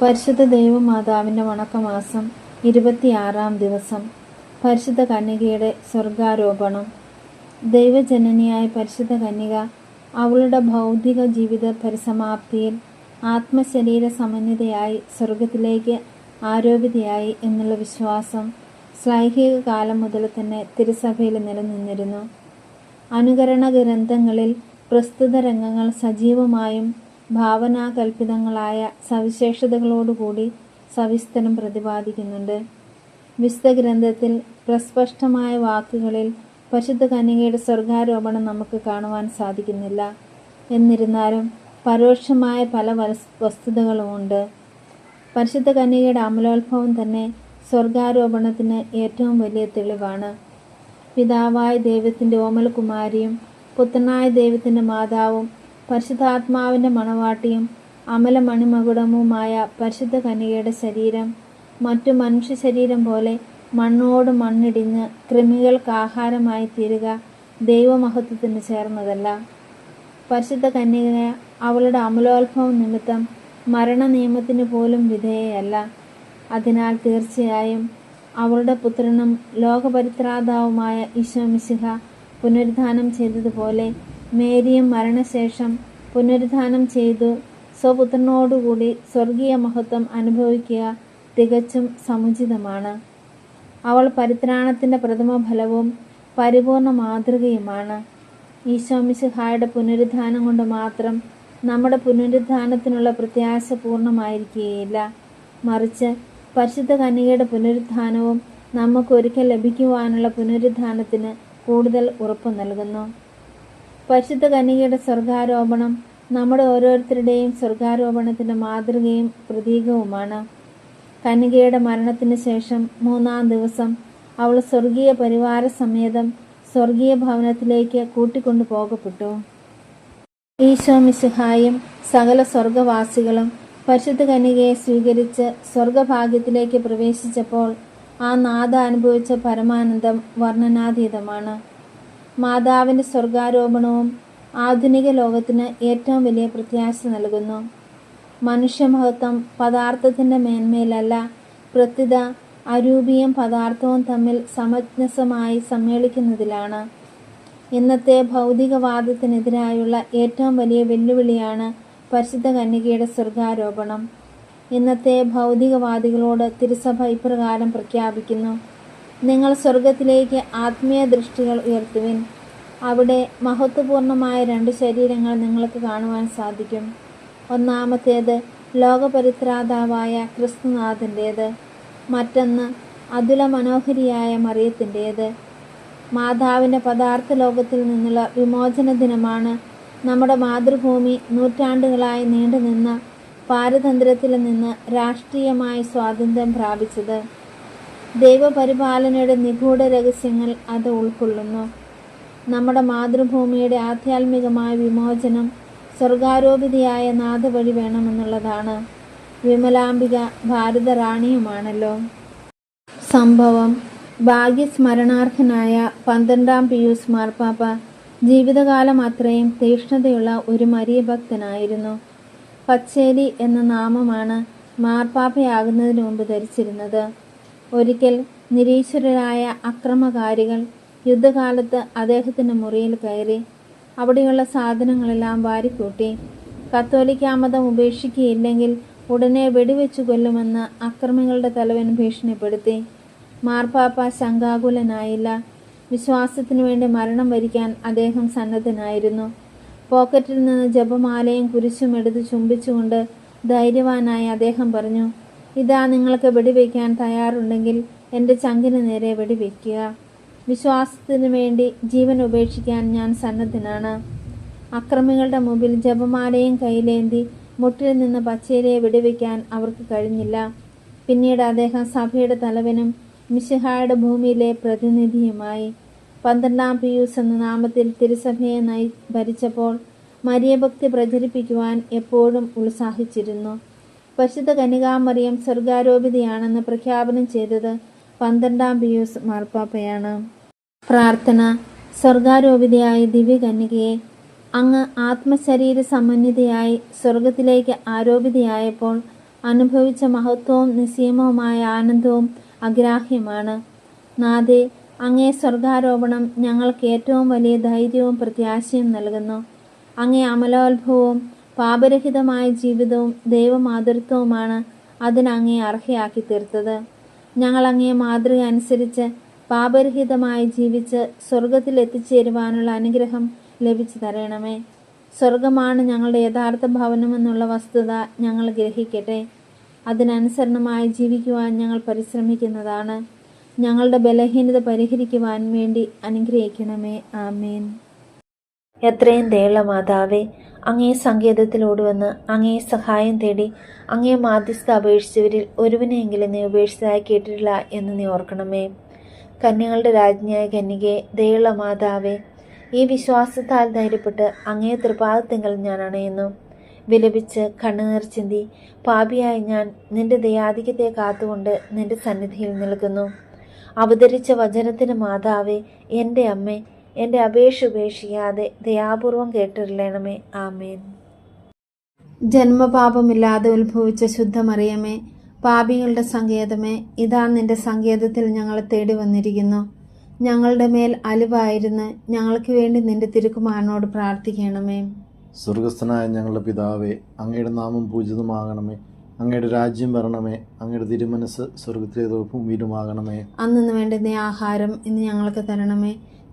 പരിശുദ്ധ ദൈവമാതാവിന്റെ വണക്കമാസം ഇരുപത്തിയാറാം ദിവസം. പരിശുദ്ധ കന്യകയുടെ സ്വർഗാരോപണം. ദൈവജനനിയായ പരിശുദ്ധ കന്യക അവളുടെ ഭൗതിക ജീവിത പരിസമാപ്തിയിൽ ആത്മശരീര സമന്വിതയായി സ്വർഗത്തിലേക്ക് ആരോപിതയായി എന്നുള്ള വിശ്വാസം ശ്ലൈഹിക കാലം മുതൽ തന്നെ തിരുസഭയിൽ നിലനിന്നിരുന്നു. അനുകരണ ഗ്രന്ഥങ്ങളിൽ പ്രസ്തുത രംഗങ്ങൾ സജീവമായും ഭാവനാകൽപിതങ്ങളായ സവിശേഷതകളോടുകൂടി സവിസ്തരം പ്രതിപാദിക്കുന്നുണ്ട്. വിശുദ്ധ ഗ്രന്ഥത്തിൽ പ്രസ്പഷ്ടമായ വാക്കുകളിൽ പരിശുദ്ധ കന്യകയുടെ സ്വർഗാരോപണം നമുക്ക് കാണുവാൻ സാധിക്കുന്നില്ല. എന്നിരുന്നാലും പരോക്ഷമായ പല വസ്തുതകളുമുണ്ട് പരിശുദ്ധ കന്യകയുടെ അമലോത്ഭവം തന്നെ സ്വർഗാരോപണത്തിന് ഏറ്റവും വലിയ തെളിവാണ്. പിതാവായ ദൈവത്തിന്റെ ഓമലകുമാരിയും പുത്രനായ ദൈവത്തിന്റെ മാതാവും പരിശുദ്ധാത്മാവിന്റെ മണവാട്ടിയും അമല മണിമകുടമുമായ പരിശുദ്ധ കന്യകയുടെ ശരീരം മറ്റു മനുഷ്യ ശരീരം പോലെ മണ്ണോട് മണ്ണിടിഞ്ഞ് കൃമികൾക്ക് ആഹാരമായി തീരുക ദൈവമഹത്വത്തിന് ചേർന്നതല്ല. പരിശുദ്ധ കന്യക അവളുടെ അമലോത്ഭവം നിമിത്തം മരണ നിയമത്തിന് പോലും വിധേയയല്ല. അതിനാൽ തീർച്ചയായും അവളുടെ പുത്രനും ലോകപരിത്രാതാവുമായ ഈശോ മിശിഹ പുനരുദ്ധാനം ചെയ്തതുപോലെ മേരിയും മരണശേഷം പുനരുദ്ധാനം ചെയ്തു സ്വപുത്രനോടുകൂടി സ്വർഗീയ മഹത്വം അനുഭവിക്കുക തികച്ചും സമുചിതമാണ്. അവൾ പരിത്രാണത്തിന്റെ പ്രഥമ ഫലവും പരിപൂർണ മാതൃകയുമാണ്. ഈശോമിശിഹായുടെ പുനരുദ്ധാനം കൊണ്ട് മാത്രം നമ്മുടെ പുനരുദ്ധാനത്തിനുള്ള പ്രത്യാശ പൂർണമായിരിക്കുകയില്ല. മറിച്ച് പരിശുദ്ധ കന്യകയുടെ പുനരുദ്ധാനവും നമുക്കൊരിക്കൽ ലഭിക്കുവാനുള്ള പുനരുദ്ധാനത്തിന് കൂടുതൽ ഉറപ്പ് നൽകുന്നു. പരിശുദ്ധ കന്യകയുടെ സ്വർഗാരോപണം നമ്മുടെ ഓരോരുത്തരുടെയും സ്വർഗാരോപണത്തിന്റെ മാതൃകയും പ്രതീകവുമാണ്. കന്യകയുടെ മരണത്തിന് ശേഷം മൂന്നാം ദിവസം അവൾ സ്വർഗീയ പരിവാര സമേതം സ്വർഗീയ ഭവനത്തിലേക്ക് കൂട്ടിക്കൊണ്ടു പോകപ്പെട്ടു. ഈശോ മിശിഹായും സകല സ്വർഗവാസികളും പരിശുദ്ധ കന്യകയെ സ്വീകരിച്ച് സ്വർഗഭാഗ്യത്തിലേക്ക് പ്രവേശിച്ചപ്പോൾ ആ നാഥ അനുഭവിച്ച പരമാനന്ദം വർണനാതീതമാണ്. മാതാവിന്റെ സ്വർഗാരോപണവും ആധുനിക ലോകത്തിന് ഏറ്റവും വലിയ പ്രത്യാശ നൽകുന്നു. മനുഷ്യമഹത്വം പദാർത്ഥത്തിന്റെ മേന്മയിലല്ല പ്രത്യത അരൂപിയും പദാർത്ഥവും തമ്മിൽ സമഞ്ജസമായി സമ്മേളിക്കുന്നതിലാണ്. ഇന്നത്തെ ഭൗതികവാദത്തിനെതിരായുള്ള ഏറ്റവും വലിയ വെല്ലുവിളിയാണ് പരിശുദ്ധ കന്യകയുടെ സ്വർഗാരോപണം. ഇന്നത്തെ ഭൗതികവാദികളോട് തിരുസഭ ഇപ്രകാരം പ്രഖ്യാപിക്കുന്നു. നിങ്ങൾ സ്വർഗത്തിലേക്ക് ആത്മീയ ദൃഷ്ടികൾ ഉയർത്തുവിൻ. അവിടെ മഹത്വപൂർണമായ രണ്ട് ശരീരങ്ങൾ നിങ്ങൾക്ക് കാണുവാൻ സാധിക്കും. ഒന്നാമത്തേത് ലോകപരിത്രാതാവായ ക്രിസ്തുനാഥന്റേത് മറ്റൊന്ന് അതുല മനോഹരിയായ മറിയത്തിന്റേത് മാതാവിന്റെ പദാർത്ഥ ലോകത്തിൽ നിന്നുള്ള വിമോചന ദിനമാണ് നമ്മുടെ മാതൃഭൂമി നൂറ്റാണ്ടുകളായി നീണ്ടുനിന്ന പാരതന്ത്രത്തിൽ നിന്ന് രാഷ്ട്രീയമായി സ്വാതന്ത്ര്യം പ്രാപിച്ചത്. ദൈവപരിപാലനയുടെ നിഗൂഢ രഹസ്യങ്ങൾ അത് ഉൾക്കൊള്ളുന്നു. നമ്മുടെ മാതൃഭൂമിയുടെ ആധ്യാത്മികമായ വിമോചനം സ്വർഗാരോപിതയായ നാഥ വഴി വേണമെന്നുള്ളതാണ്. വിമലാംബിക ഭാരത ഭാരതറാണിയുമാണല്ലോ. സംഭവം. ഭാഗ്യസ്മരണാർഹനായ പന്ത്രണ്ടാം പിയൂസ് മാർപ്പാപ്പ ജീവിതകാലം അത്രയും തീക്ഷ്ണതയുള്ള ഒരു മരിയ ഭക്തനായിരുന്നു പച്ചേരി എന്ന നാമമാണ് മാർപ്പാപ്പയാകുന്നതിന് മുമ്പ് ധരിച്ചിരുന്നത്. ഒരിക്കൽ നിരീശ്വരരായ അക്രമകാരികൾ യുദ്ധകാലത്ത് അദ്ദേഹത്തിന്റെ മുറിയിൽ കയറി അവിടെയുള്ള സാധനങ്ങളെല്ലാം വാരിക്കൂട്ടി. കത്തോലിക്ക മതം ഉപേക്ഷിക്കുകയില്ലെങ്കിൽ ഉടനെ വെടിവെച്ചു കൊല്ലുമെന്ന് അക്രമികളുടെ തലവൻ ഭീഷണിപ്പെടുത്തി. മാർപ്പാപ്പ ശങ്കാകുലനായില്ല വിശ്വാസത്തിനു വേണ്ടി മരണം വരിക്കാൻ അദ്ദേഹം സന്നദ്ധനായിരുന്നു. പോക്കറ്റിൽ നിന്ന് ജപമാലയും കുരിശും എടുത്ത് ചുംബിച്ചുകൊണ്ട് ധൈര്യവാനായി അദ്ദേഹം പറഞ്ഞു ഇതാ നിങ്ങൾക്ക് വെടിവെക്കാൻ തയ്യാറുണ്ടെങ്കിൽ എന്റെ ചങ്കിന് നേരെ വെടിവെക്കുക വിശ്വാസത്തിന് വേണ്ടി ജീവൻ ഉപേക്ഷിക്കാൻ ഞാൻ സന്നദ്ധനാണ്. അക്രമികളുടെ മുമ്പിൽ ജപമാലയും കയ്യിലേന്തി മുട്ടിൽ നിന്ന് പച്ചയിലെ വെടിവെക്കാൻ അവർക്ക് കഴിഞ്ഞില്ല. പിന്നീട് അദ്ദേഹം സഭയുടെ തലവനും മിശിഹായുടെ ഭൂമിയിലെ പ്രതിനിധിയുമായി പന്ത്രണ്ടാം പിയൂസ് എന്ന നാമത്തിൽ തിരുസഭയെ നയി ഭരിച്ചപ്പോൾ മരിയഭക്തി പ്രചരിപ്പിക്കുവാൻ എപ്പോഴും ഉത്സാഹിച്ചിരുന്നു. പരിശുദ്ധ കനികാമറിയം സ്വർഗാരോപിതയാണെന്ന് പ്രഖ്യാപനം ചെയ്തത് പന്ത്രണ്ടാം പിയൂസ് മാർപ്പാപ്പയാണ്. പ്രാർത്ഥന. സ്വർഗാരോപിതയായ ദിവ്യകന്യകയെ അങ്ങ് ആത്മശരീര സമന്വിതയായി സ്വർഗത്തിലേക്ക് ആരോപിതയായപ്പോൾ അനുഭവിച്ച മഹത്വവും നിസ്സീമവുമായ ആനന്ദവും അഗ്രാഹ്യമാണ്. നാദേ അങ്ങേ സ്വർഗാരോപണം ഞങ്ങൾക്ക് ഏറ്റവും വലിയ ധൈര്യവും പ്രത്യാശയും നൽകുന്നു. അങ്ങേ അമലോത്ഭവവും പാപരഹിതമായ ജീവിതവും ദൈവമാതൃത്വവുമാണ് അതിനങ്ങേ അർഹയാക്കി തീർത്തത്. ഞങ്ങൾ അങ്ങേ മാതൃക അനുസരിച്ച് പാപരഹിതമായി ജീവിച്ച് സ്വർഗത്തിൽ എത്തിച്ചേരുവാനുള്ള അനുഗ്രഹം ലഭിച്ചു തരണമേ. സ്വർഗമാണ് ഞങ്ങളുടെ യഥാർത്ഥ ഭവനമെന്നുള്ള വസ്തുത ഞങ്ങൾ ഗ്രഹിക്കട്ടെ. അതിനനുസരണമായി ജീവിക്കുവാൻ ഞങ്ങൾ പരിശ്രമിക്കുന്നതാണ്. ഞങ്ങളുടെ ബലഹീനത പരിഹരിക്കുവാൻ വേണ്ടി അനുഗ്രഹിക്കണമേ. ആമേൻ. എത്രയും ദയുള്ള മാതാവേ അങ്ങേ സങ്കേതത്തിലോടുവന്ന് അങ്ങേ സഹായം തേടി അങ്ങേ മാധ്യസ്ഥ അപേക്ഷിച്ചവരിൽ ഒരുവിനെയെങ്കിലും നീ ഉപേക്ഷിച്ചതായി കേട്ടിട്ടില്ല എന്ന് നീ ഓർക്കണമേ. കന്യകളുടെ രാജ്ഞിയായ കന്യകെ ദയുള്ള മാതാവേ ഈ വിശ്വാസത്താൽ ധൈര്യപ്പെട്ട് അങ്ങേ തൃപാദത്തിങ്കൽ ഞാൻ അണയുന്നു. വിലപിച്ച് കണ്ണുനീർ ചിന്തി പാപിയായ ഞാൻ നിന്റെ ദയാധിക്യത്തെ കാത്തുകൊണ്ട് നിന്റെ സന്നിധിയിൽ നിൽക്കുന്നു. അവതരിച്ച വചനത്തിന് മാതാവേ എന്റെ അമ്മേ എന്റെ അപേക്ഷ ഉപേക്ഷിക്കാതെ ദയാപൂർവം കേട്ടിരളണമേ ആമേൻ. ജന്മപാപമില്ലാതെ ഉത്ഭവിച്ച ശുദ്ധമറിയമേ പാപികളുടെ സങ്കേതമേ ഇതാ നിന്റെ സങ്കേതത്തിൽ ഞങ്ങൾ തേടി വന്നിരിക്കുന്നു. ഞങ്ങളുടെ മേൽ അലിവായിരുന്നു ഞങ്ങൾക്ക് വേണ്ടി നിന്റെ തിരുക്കുമാരനോട് പ്രാർത്ഥിക്കണമേ. സ്വർഗസ്ഥനായ ഞങ്ങളുടെ പിതാവേ അങ്ങയുടെ നാമം പൂജിതമാകണമേ. അങ്ങയുടെ രാജ്യം വരണമേ. അങ്ങയുടെ തിരുമനസ് സ്വർഗത്തിലേതോ ഭൂമിയിലുമാകണമേ അന്നു വേണ്ടുന്ന ആഹാരം ഇന്ന് ഞങ്ങൾക്ക് തരണമേ.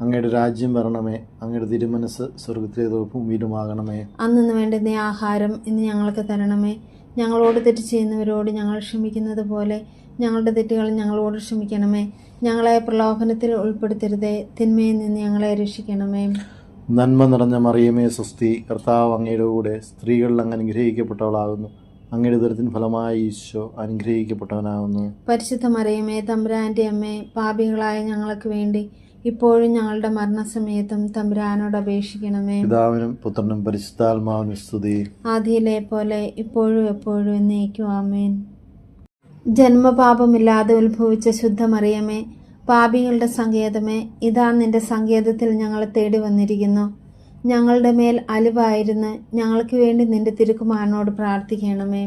അങ്ങയുടെ രാജ്യം വരണമേ അങ്ങയുടെ തിരുമനസ് സ്വർഗത്തിലേതോപ്പും ഭൂമിയിലുമാകണമേ അന്നു വേണ്ടുന്ന ആഹാരം ഇന്ന് ഞങ്ങൾക്ക് തരണമേ. ഞങ്ങളോട് തെറ്റ് ചെയ്യുന്നവരോട് ഞങ്ങൾ ക്ഷമിക്കുന്നത് പോലെ ഞങ്ങളുടെ തെറ്റുകൾ ഞങ്ങളോട് ക്ഷമിക്കണമേ. ഞങ്ങളെ പ്രലോഭനത്തിൽ ഉൾപ്പെടുത്തരുതേ തിന്മയിൽ നിന്ന് ഞങ്ങളെ രക്ഷിക്കണമേ. നന്മ നിറഞ്ഞ മറിയമേ സ്വസ്തി കർത്താവ് അങ്ങയുടെ കൂടെ സ്ത്രീകളിൽ അങ്ങ് അനുഗ്രഹിക്കപ്പെട്ടവളാകുന്നു. അങ്ങയുടെ ദുരിതത്തിൻ ഫലമായ ഈശോ അനുഗ്രഹിക്കപ്പെട്ടവനാകുന്നു. പരിശുദ്ധ മറിയമേ തമ്പുരാന്റെ അമ്മേ പാപികളായ ഞങ്ങൾക്ക് വേണ്ടി ഇപ്പോഴും ഞങ്ങളുടെ മരണസമയത്തും തമ്പുരാനോട് അപേക്ഷിക്കണമേ. പിതാവിനും പുത്രനും പരിശുദ്ധാത്മാവിനും സ്തുതി. ആദിയിലെ പോലെ ഇപ്പോഴും എപ്പോഴും എന്നേക്കും ആമേൻ. ജന്മപാപമില്ലാതെ ഉത്ഭവിച്ച ശുദ്ധമറിയമേ പാപികളുടെ സങ്കേതമേ ഇതാ നിന്റെ സങ്കേതത്തിൽ ഞങ്ങളെ തേടി വന്നിരിക്കുന്നു. ഞങ്ങളുടെ മേൽ അലിവായിരുന്ന് ഞങ്ങൾക്ക് വേണ്ടി നിന്റെ തിരുക്കുമാരനോട് പ്രാർത്ഥിക്കണമേ.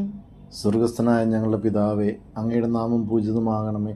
സ്വർഗസ്ഥനായ ഞങ്ങളുടെ പിതാവേ അങ്ങയുടെ നാമം പൂജിതമാകണമേ.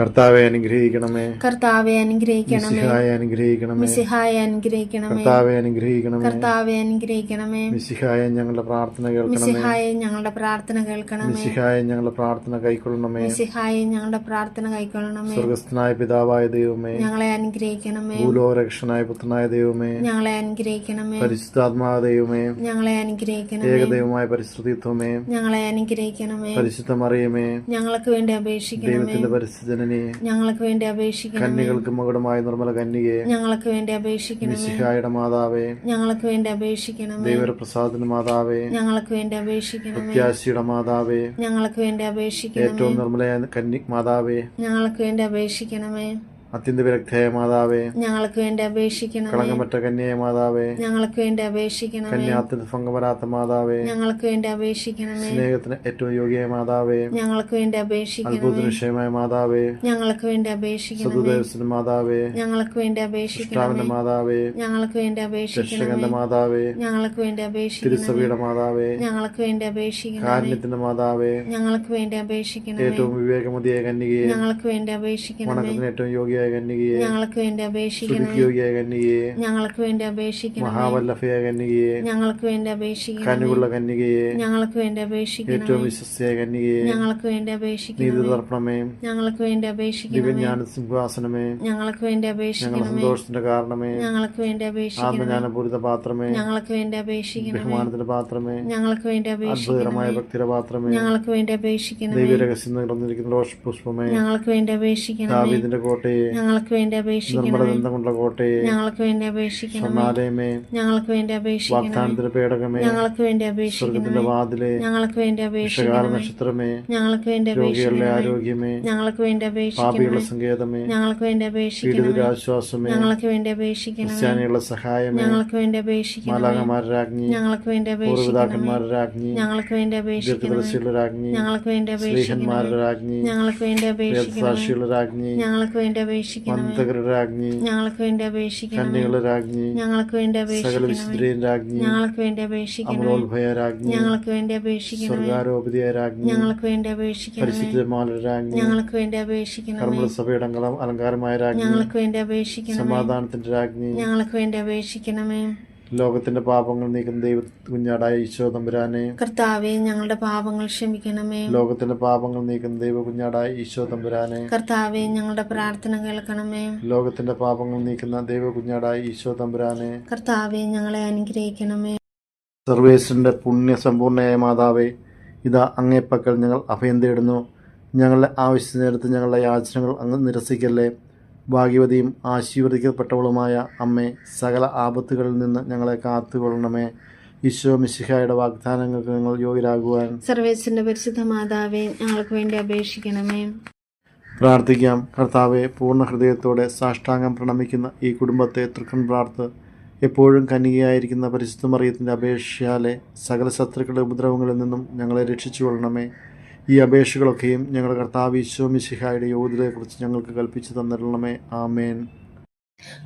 കർത്താവെ അനുഗ്രഹിക്കണമേ. കർത്താവെ അനുഗ്രഹിക്കണമേ. മിശിഹായെ അനുഗ്രഹിക്കണമേ. മിസിഹായെ അനുഗ്രഹിക്കണമേ. കർത്താവെ അനുഗ്രഹിക്കണമേ. കർത്താവെ അനുഗ്രഹിക്കണമേ. മിസിഹായെ ഞങ്ങളുടെ പ്രാർത്ഥന കേൾക്കണമേ. മിസിഹായെ ഞങ്ങളുടെ പ്രാർത്ഥന കേൾക്കണമേ. മിസിഹായെ ഞങ്ങളുടെ പ്രാർത്ഥന കൈക്കൊള്ളണമേ. മിസിഹായെ ഞങ്ങളുടെ പ്രാർത്ഥന കൈക്കൊള്ളണമേ. സ്വർഗസ്ഥനായ പിതാവായ ദൈവമേ. ഞങ്ങളെ അനുഗ്രഹിക്കണമേ. ഭൂലോകരക്ഷനായ പുത്രനായ ദൈവമേ. ഞങ്ങളെ അനുഗ്രഹിക്കണമേ. പരിശുദ്ധാത്മാവ ദൈവമേ. ഞങ്ങളെ അനുഗ്രഹിക്കണമേ. ഏകദൈവമായ പരിശ്രുതിത്വമേ ഞങ്ങളെ അനുഗ്രഹിക്കണമേ. പരിശുദ്ധ മറിയമേ ഞങ്ങൾക്ക് വേണ്ടി അപേക്ഷിക്കണമേ. ദൈവത്തിന്റെ പരിശുദ്ധനെ ഞങ്ങൾക്ക് വേണ്ടി അപേക്ഷിക്കുന്നു കന്യകൾക്ക് മകുടമായ നിർമ്മല കന്യകയെ ഞങ്ങൾക്ക് വേണ്ടി അപേക്ഷിക്കുന്നു മിശിഹായുടെ മാതാവേ ഞങ്ങൾക്ക് വേണ്ടി അപേക്ഷിക്കണം ദൈവപ്രസാദന മാതാവേ ഞങ്ങൾക്ക് വേണ്ടി അപേക്ഷിക്കണം പ്രത്യാശിയുടെ മാതാവേ ഞങ്ങൾക്ക് വേണ്ടി അപേക്ഷിക്കണം ഏറ്റവും നിർമ്മലയായ കന്നി മാതാവേ. ഞങ്ങൾക്ക് വേണ്ടി അപേക്ഷിക്കണമേ. അത്യന്ത വിരക്തയായ മാതാവേ ഞങ്ങൾക്ക് വേണ്ടി അപേക്ഷിക്കണം കളങ്കമറ്റ കന്യായ മാതാവേ ഞങ്ങൾക്ക് വേണ്ടി അപേക്ഷിക്കണം കന്യാത്തിന് ഭംഗം മാതാവേ ഞങ്ങൾക്ക് വേണ്ടി അപേക്ഷിക്കണം സ്നേഹത്തിന് ഏറ്റവും യോഗ്യമായ മാതാവേ ഞങ്ങൾക്ക് വേണ്ടി അപേക്ഷിക്കണം അത്ഭുതത്തിന് വിഷയമായ മാതാവേ ഞങ്ങൾക്ക് വേണ്ടി അപേക്ഷിക്കണം സതുദേവസിന്റെ മാതാവേ ഞങ്ങൾക്ക് വേണ്ടി അപേക്ഷിക്കണം മാതാവേ ഞങ്ങൾക്ക് വേണ്ടി അപേക്ഷിക്കണം മാതാവേ ഞങ്ങൾക്ക് വേണ്ടി അപേക്ഷിക്കണം തിരുസഭയുടെ മാതാവേ ഞങ്ങൾക്ക് വേണ്ടി അപേക്ഷിക്കണം കാരുണ്യത്തിന്റെ മാതാവേ ഞങ്ങൾക്ക് വേണ്ടി അപേക്ഷിക്കണം ഏറ്റവും വിവേകമതിയായ കന്യകയെ ഞങ്ങൾക്ക് വേണ്ടി അപേക്ഷിക്കണം വണക്കത്തിന് ഏറ്റവും കന്യകയെ ഞങ്ങൾക്ക് വേണ്ടി അപേക്ഷിക്കണമേ കന്യകയെ ഞങ്ങൾക്ക് വേണ്ടി അപേക്ഷിക്കണമേ മഹാവല്ലഭയായ കന്യകയെ ഞങ്ങൾക്ക് വേണ്ടി അപേക്ഷിക്കണമേ കനുകുള്ള കന്യകയെ ഞങ്ങൾക്ക് വേണ്ടി അപേക്ഷിക്കണമേ ഏറ്റവും വിശ്വസ്തയായ കന്യകയെ ഞങ്ങൾക്ക് വേണ്ടി നീതി അപേക്ഷിക്കണമേ തർപ്പണമേ ഞങ്ങൾക്ക് വേണ്ടി അപേക്ഷിക്കണമേ ദിവ്യജ്ഞാന സിംഹാസനമേ ഞങ്ങൾക്ക് വേണ്ടി ഞങ്ങളുടെ അപേക്ഷിക്കണമേ സന്തോഷത്തിന്റെ കാരണമേ ഞങ്ങൾക്ക് വേണ്ടി അപേക്ഷിക്കണമേ ആത്മജ്ഞാനപൂരിത പാത്രമേ ഞങ്ങൾക്ക് വേണ്ടി അപേക്ഷിക്കണമേ ബഹുമാനത്തിന്റെ പാത്രമേ ഞങ്ങൾക്ക് വേണ്ടി അത്ഭുതകരമായ അപേക്ഷിക്കണമേ ഭക്തിയുടെ പാത്രമേ ഞങ്ങൾക്ക് വേണ്ടി അപേക്ഷിക്കണമേ ദൈവരഹസ്യം നിറഞ്ഞിരിക്കുന്ന റോഷപുഷ്പമേ ഞങ്ങൾക്ക് വേണ്ടി അപേക്ഷിക്കണമേ ദാവീദിന്റെ കോട്ടയെ ഞങ്ങൾക്ക് വേണ്ടി അപേക്ഷിക്കണമേ കൊണ്ടുള്ള കോട്ടയെ ഞങ്ങൾക്ക് വേണ്ടി അപേക്ഷിക്കണമേ ഞങ്ങൾക്ക് വേണ്ടി അപേക്ഷിക്കണമേ പേടകമേ ഞങ്ങൾക്ക് വേണ്ടി അപേക്ഷിക്കണമേ വാതിലെ ഞങ്ങൾക്ക് വേണ്ടി അപേക്ഷിക്കണം അപേക്ഷിക്കണമേ നക്ഷത്രമേ ഞങ്ങൾക്ക് വേണ്ടി രോഗികളുടെ ആരോഗ്യമേ ഞങ്ങൾക്ക് വേണ്ടി അപേക്ഷിക്കണം അപേക്ഷിക്കണമേ സങ്കേതമേ ഞങ്ങൾക്ക് വേണ്ടി അപേക്ഷിക്കണമേ പീഡിതരുടെ ആശ്വാസമേ ഞങ്ങൾക്ക് വേണ്ടി അപേക്ഷിക്കണമേ ക്രിസ്ത്യാനികളുടെ സഹായമേ ഞങ്ങൾക്ക് വേണ്ടി അപേക്ഷിക്കണമേ മാലാകന്മാരുടെ രാജ്ഞി ഞങ്ങൾക്ക് വേണ്ടി അപേക്ഷിക്കണമേ രാജ്ഞി ഞങ്ങൾക്ക് വേണ്ടി അപേക്ഷിക്കണമേ രാജ്ഞി ഞങ്ങൾക്ക് വേണ്ടി അപേക്ഷിക്കണമേ രാജ്ഞി ഞങ്ങൾക്ക് വേണ്ടി അപേക്ഷിക്കണമേ രാജ്ഞി ഞങ്ങൾക്ക് വേണ്ടി അപേക്ഷിക്കണമേ. ഞങ്ങൾക്ക് വേണ്ടി അപേക്ഷിക്കണമേ. ഞങ്ങൾക്ക് വേണ്ടി അപേക്ഷിക്കണമേ. ഞങ്ങൾക്ക് വേണ്ടി അപേക്ഷിക്കണമേ. ഞങ്ങൾക്ക് വേണ്ടി അപേക്ഷിക്കണമേ. ഞങ്ങൾക്ക് വേണ്ടി അപേക്ഷിക്കണമേ. ഞങ്ങൾക്ക് വേണ്ടി അപേക്ഷിക്കണമേ. സഭയുടെ അലങ്കാരമായ രാജ്ഞി ഞങ്ങൾക്ക് വേണ്ടി അപേക്ഷിക്കണമേ. സമാധാനത്തിന്റെ രാജ്ഞി ഞങ്ങൾക്ക് വേണ്ടി അപേക്ഷിക്കണമേ. ലോകത്തിന്റെ പാപങ്ങൾ നീക്കുന്ന ദൈവ കുഞ്ഞാടായ ഈശോ തമ്പുരാനെ. കർത്താവെ ഞങ്ങളുടെ പാപങ്ങൾ ക്ഷമിക്കണമേ. ലോകത്തിന്റെ പാപങ്ങൾ നീക്കുന്ന ദൈവ കുഞ്ഞാടായ ഈശോ തമ്പുരാനെ. കർത്താവെ ഞങ്ങളുടെ പ്രാർത്ഥന കേൾക്കണമേ. ലോകത്തിന്റെ പാപങ്ങൾ നീക്കുന്ന ദൈവ കുഞ്ഞാടായ ഈശോ തമ്പുരാനെ. കർത്താവെ ഞങ്ങളെ അനുഗ്രഹിക്കണമേ. സർവേശ്വരന്റെ പുണ്യ സമ്പൂർണയായ മാതാവേ ഇതാ അങ്ങേപ്പക്കൽ ഞങ്ങൾ അഭയം തേടുന്നു. ഞങ്ങളുടെ ആവശ്യ നേരത്ത് ഞങ്ങളുടെ യാചനകൾ അങ്ങ് നിരസിക്കല്ലേ. ഭാഗ്യവതിയും ആശീർവദിക്കപ്പെട്ടവളുമായ അമ്മേ സകല ആപത്തുകളിൽ നിന്ന് ഞങ്ങളെ കാത്തുകൊള്ളണമേ. ഈശോ മിശിഹായുടെ വാഗ്ദാനങ്ങൾക്ക് ഞങ്ങൾ യോഗ്യരാകുവാൻ സർവേശ്വരന്റെ പരിശുദ്ധ മാതാവെ ഞങ്ങൾക്ക് വേണ്ടി അപേക്ഷിക്കണമേ. പ്രാർത്ഥിക്കാം. കർത്താവെ പൂർണ ഹൃദയത്തോടെ സാഷ്ടാംഗം പ്രണമിക്കുന്ന ഈ കുടുംബത്തെ തൃക്കൺ പ്രാർത്ഥ എപ്പോഴും കന്യകയായിരിക്കുന്ന പരിശുദ്ധ മറിയത്തിന്റെ അപേക്ഷയാലെ സകല ശത്രുക്കളുടെ ഉപദ്രവങ്ങളിൽ നിന്നും ഞങ്ങളെ രക്ഷിച്ചു കൊള്ളണമേ ഈ അപേക്ഷകളൊക്കെയും ഞങ്ങളുടെ കർത്താവ് ഈശോ മിശിഹായുടെ യോഗ്യതയെക്കുറിച്ച് ഞങ്ങൾക്ക് കൽപ്പിച്ചു തന്നിരണമേ. ആമേൻ.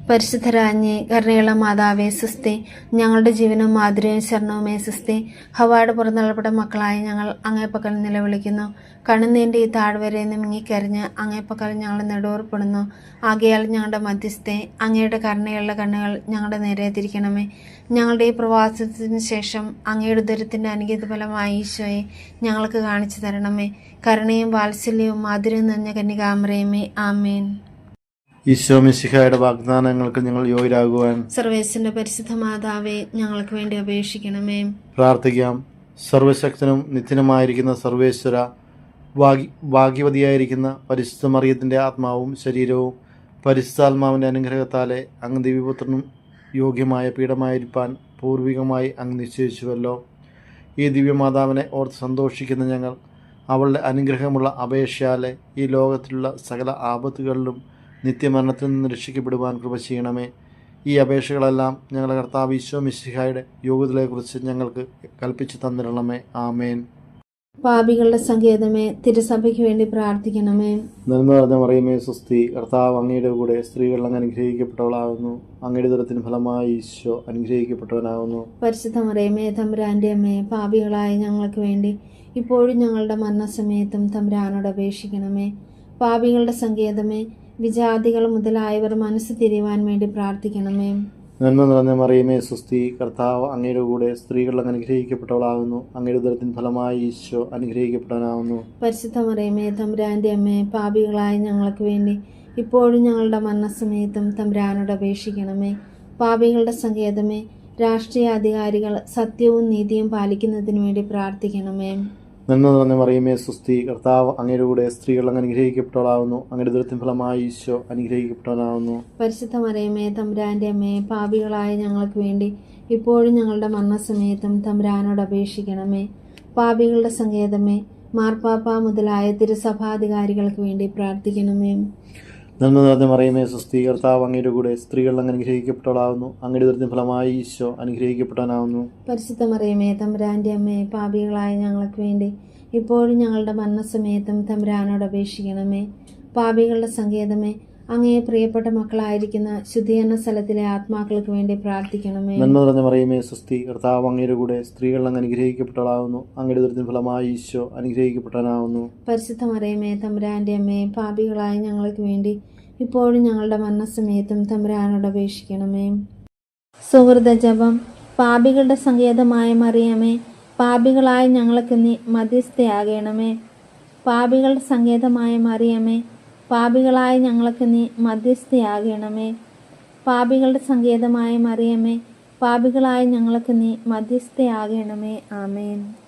പരിശുദ്ധരാജ്ഞെ കരുണയുള്ള മാതാവേ സുസ്തി ഞങ്ങളുടെ ജീവനും മാധുര്യവും ശരണവുമേ സുസ്തി. ഹവാട് പുറന്തള്ളപ്പെട്ട മക്കളായി ഞങ്ങൾ അങ്ങേപ്പക്കൽ നിലവിളിക്കുന്നു. കണ്ണുനീന്റെ ഈ താഴ്വരയിൽ നിന്ന് മിങ്ങിക്കരിഞ്ഞ് അങ്ങേപ്പക്കൽ ഞങ്ങൾ നെടുവർപ്പെടുന്നു ആകയാൽ ഞങ്ങളുടെ മധ്യസ്ഥെ അങ്ങയുടെ കരുണയുള്ള കണ്ണുകൾ ഞങ്ങളുടെ നേരെ തിരിക്കണമേ. ഞങ്ങളുടെ ഈ പ്രവാസത്തിന് ശേഷം അങ്ങയുടെ ദുരിതത്തിന്റെ അനുഗീത ഫലമായ ഈശോയെ ഞങ്ങൾക്ക് കാണിച്ചു തരണമേ. കരുണയും വാത്സല്യവും മാധുര്യവും നിറഞ്ഞ കന്യകാമരയുമേ ആമേൻ. ഈശോ മിശിഹായുടെ വാഗ്ദാനങ്ങൾക്ക് ഞങ്ങൾ യോഗ്യരാകുവാൻ സർവേസിന്റെ പരിശുദ്ധ മാതാവെ ഞങ്ങൾക്ക് വേണ്ടി അപേക്ഷിക്കണമേ. പ്രാർത്ഥിക്കാം. സർവശക്തനും നിത്യനുമായിരിക്കുന്ന സർവേശ്വര ഭാഗ്യ ഭാഗ്യവതിയായിരിക്കുന്ന പരിശുദ്ധ മറിയത്തിന്റെ ആത്മാവും ശരീരവും പരിശുദ്ധാത്മാവിന്റെ അനുഗ്രഹത്താലെ അങ്ങ് ദിവ്യപുത്രനും യോഗ്യമായ പീഠമായിരിക്കാൻ പൂർവികമായി അങ്ങ് നിശ്ചയിച്ചുവല്ലോ. ഈ ദിവ്യമാതാവിനെ ഓർത്ത് സന്തോഷിക്കുന്ന ഞങ്ങൾ അവളുടെ അനുഗ്രഹമുള്ള അപേക്ഷയാലെ ഈ ലോകത്തിലുള്ള സകല ആപത്തുകളിലും നിത്യമരണത്തിൽ നിന്ന് രക്ഷിക്കപ്പെടുവാൻ കൃപ ചെയ്യണമേ. ഈ അപേക്ഷകളെല്ലാം ഞങ്ങളുടെ കർത്താവ് ഈശോ മിശിഹായുടെ യോഗ്യതകളെക്കുറിച്ച് ഞങ്ങൾക്ക് കൽപ്പിച്ചു തന്നിരണമേ ആമേൻ. പാപികളുടെ സങ്കേതമേ തിരുസഭയ്ക്ക് വേണ്ടി പ്രാർത്ഥിക്കണമേ. നന്മ നിറഞ്ഞ മറിയമേ സുസ്തി കർത്താവ് അങ്ങയുടെ കൂടെ സ്ത്രീകൾ അങ്ങ് അനുഗ്രഹിക്കപ്പെട്ടവളാകുന്നു. അങ്ങയുടെ ദുരത്തിന് ഫലമായി ഈശോ അനുഗ്രഹിക്കപ്പെട്ടവനാകുന്നു. പരിശുദ്ധ മറിയമേ തമ്പുരാന്റെ അമ്മേ പാപികളായ ഞങ്ങൾക്ക് വേണ്ടി ഇപ്പോഴും ഞങ്ങളുടെ മരണസമയത്തും തമ്പുരാനോട് അപേക്ഷിക്കണമേ. പാപികളുടെ സങ്കേതമേ വിജാതികൾ മുതലായവർ മനസ്സ് തിരിയുവാൻ വേണ്ടി പ്രാർത്ഥിക്കണമേ. നന്മ നിറഞ്ഞ മറിയമേ സുസ്തി കർത്താവ് അങ്ങയുടെ കൂടെ സ്ത്രീകൾ അനുഗ്രഹിക്കപ്പെട്ടവളാകുന്നു. അങ്ങയുടെ ഉദരത്തിൻ ഫലമായി ഈശോ അനുഗ്രഹിക്കപ്പെടാനാവുന്നു. പരിശുദ്ധ മറിയമേ തമ്പുരാന്റെ അമ്മേ പാപികളായ ഞങ്ങൾക്ക് വേണ്ടി ഇപ്പോഴും ഞങ്ങളുടെ മരണസമയത്തും തമ്പുരാനോട് അപേക്ഷിക്കണമേ. പാപികളുടെ സങ്കേതമേ രാഷ്ട്രീയ അധികാരികൾ സത്യവും നീതിയും പാലിക്കുന്നതിന് വേണ്ടി പ്രാർത്ഥിക്കണമേ. നന്മ നിറഞ്ഞ മറിയമേ സുസ്തി കർത്താവ് അങ്ങയുടെ കൂടെ സ്ത്രീകൾ അങ്ങ് അനുഗ്രഹിക്കപ്പെട്ടവളാവുന്നു. അങ്ങയുടെ ദുരത്തിന് ഫലമായി ഈശോ അനുഗ്രഹിക്കപ്പെട്ടവനാവുന്നു. പരിശുദ്ധ മറിയമേ തമ്പുരാന്റെ അമ്മയെ പാപികളായ ഞങ്ങൾക്ക് വേണ്ടി ഇപ്പോഴും ഞങ്ങളുടെ മരണസമയത്തും തമ്പുരാനോട് അപേക്ഷിക്കണമേ. പാപികളുടെ സങ്കേതമേ മാർപ്പാപ്പ മുതലായ തിരുസഭാധികാരികൾക്ക് വേണ്ടി പ്രാർത്ഥിക്കണമേ. നന്മ നിറഞ്ഞ മറിയമേ സുസ്ഥി അങ്ങയുടെ കൂടെ സ്ത്രീകൾ അങ്ങ് അനുഗ്രഹിക്കപ്പെട്ടവളാവുന്നു അങ്ങയുടെ ദുരിതം ഫലമായി ഈശോ അനുഗ്രഹിക്കപ്പെട്ടവനാവുന്നു പരിശുദ്ധ മറിയമേ തമ്പുരാന്റെ അമ്മയെ പാപികളായ ഞങ്ങൾക്ക് വേണ്ടി ഇപ്പോഴും ഞങ്ങളുടെ മരണസമയത്തും തമ്പുരാനോട് അപേക്ഷിക്കണമേ. പാപികളുടെ സങ്കേതമേ അങ്ങേ പ്രിയപ്പെട്ട മക്കളായിരിക്കുന്ന ശുദ്ധീകരണ സ്ഥലത്തിലെ ആത്മാക്കൾക്ക് വേണ്ടി പ്രാർത്ഥിക്കണമേ. നന്മ നിറഞ്ഞ മറിയമേ സ്വസ്തി കർത്താവ് അങ്ങയുടെ കൂടെ സ്ത്രീകൾ അങ്ങ് അനുഗ്രഹിക്കപ്പെട്ടവളാവുന്നു. അങ്ങയുടെ ദുരിതം ഫലമായി ഈശോ അനുഗ്രഹിക്കപ്പെട്ടവനാവുന്നു. പരിശുദ്ധ മറിയമേ തമ്പുരാന്റെ അമ്മേ പാപികളായ ഞങ്ങൾക്ക് വേണ്ടി ഇപ്പോഴും ഞങ്ങളുടെ മരണസമയത്തും തമ്പുരാനോട് അപേക്ഷിക്കണമേ. സുഹൃത ജപം പാപികളുടെ സങ്കേതമായ മറിയമേ പാപികളായ ഞങ്ങൾക്ക് നീ മധ്യസ്ഥയാകണമേ. പാപികളുടെ സങ്കേതമായ മറിയമേ പാപികളായ ഞങ്ങൾക്ക് നീ മധ്യസ്ഥയാകണമേ. പാപികളുടെ സങ്കേതമായ മറിയമേ പാപികളായ ഞങ്ങൾക്ക് നീ മധ്യസ്ഥയാകണമേ. ആമേൻ.